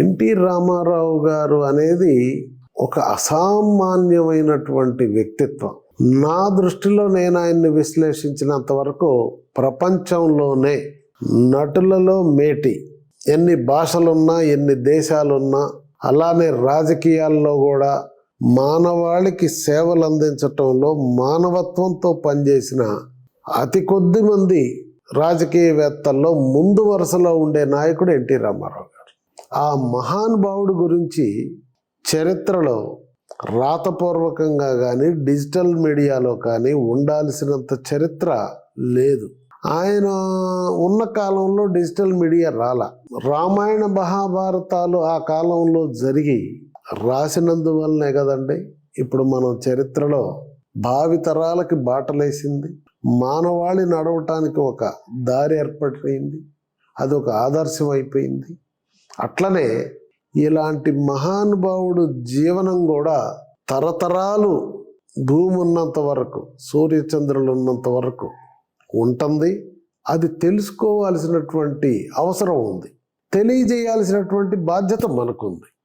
NT Ramarao గారు అనేది ఒక అసామాన్యమైనటువంటి వ్యక్తిత్వం. నా దృష్టిలో నేను ఆయన్ని విశ్లేషించినంత వరకు ప్రపంచంలోనే నటులలో మేటి. ఎన్ని భాషలున్నా ఎన్ని దేశాలున్నా అలానే రాజకీయాల్లో కూడా మానవాళికి సేవలు అందించటంలో మానవత్వంతో పనిచేసిన అతి కొద్ది మంది రాజకీయవేత్తల్లో ముందు వరుసలో ఉండే నాయకుడు ఎన్టీ రామారావు. ఆ మహానుభావుడు గురించి చరిత్రలో రాతపూర్వకంగా కానీ డిజిటల్ మీడియాలో కానీ ఉండాల్సినంత చరిత్ర లేదు. ఆయన ఉన్న కాలంలో డిజిటల్ మీడియా రాల. రామాయణ మహాభారతాలు ఆ కాలంలో జరిగి రాసినందువల్లనే కదండి ఇప్పుడు మనం చరిత్రలో భావితరాలకి బాటలేసింది. మానవాళి నడవటానికి ఒక దారి ఏర్పడింది అది ఒక ఆదర్శం అయిపోయింది. అట్లనే ఇలాంటి మహానుభావుడు జీవనం కూడా తరతరాలు భూమి ఉన్నంత వరకు సూర్యచంద్రులు ఉన్నంత వరకు ఉంటుంది. అది తెలుసుకోవాల్సినటువంటి అవసరం ఉంది. తెలియజేయాల్సినటువంటి బాధ్యత మనకుంది.